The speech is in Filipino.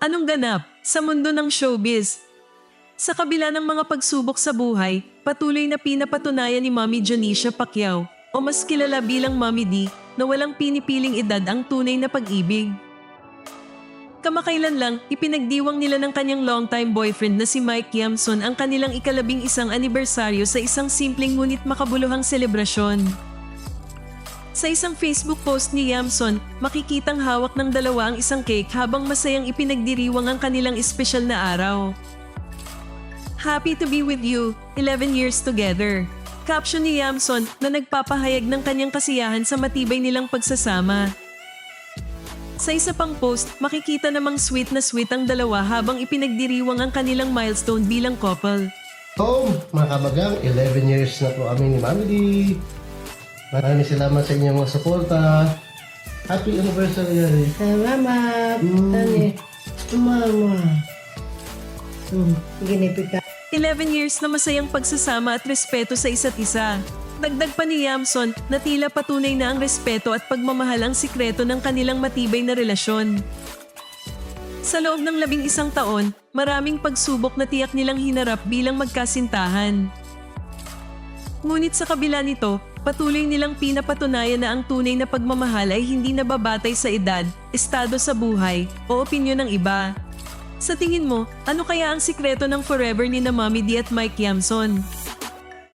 Anong ganap sa mundo ng showbiz? Sa kabila ng mga pagsubok sa buhay, patuloy na pinapatunayan ni Mommy Janicia Pacquiao o mas kilala bilang Mommy D na walang pinipiling edad ang tunay na pag-ibig. Kamakailan lang, ipinagdiwang nila ng kanyang longtime boyfriend na si Mike Yamson ang kanilang ikalabing isang anibersaryo sa isang simpleng ngunit makabuluhang selebrasyon. Sa isang Facebook post ni Yamson, makikitang hawak ng dalawa ang isang cake habang masayang ipinagdiriwang ang kanilang espesyal na araw. Happy to be with you, 11 years together. Caption ni Yamson na nagpapahayag ng kanyang kasiyahan sa matibay nilang pagsasama. Sa isa pang post, makikita namang sweet na sweet ang dalawa habang ipinagdiriwang ang kanilang milestone bilang couple. So, mga kamagang, 11 years na po kami ni Mami D. Maraming salamat sa inyong mga suporta. Happy anniversary! Salamat. Mm. Tani. Mama. Hmm, ginipit ka. 11 years na masayang pagsasama at respeto sa isa't isa. Dagdag pa ni Yamson na tila patunay na ang respeto at pagmamahal ang sikreto ng kanilang matibay na relasyon. Sa loob ng labing isang taon, maraming pagsubok na tiyak nilang hinarap bilang magkasintahan. Ngunit sa kabila nito, patuloy nilang pinapatunayan na ang tunay na pagmamahal ay hindi nababatay sa edad, estado sa buhay, o opinyon ng iba. Sa tingin mo, ano kaya ang sikreto ng forever ni na Mommy D at Mike Yamson?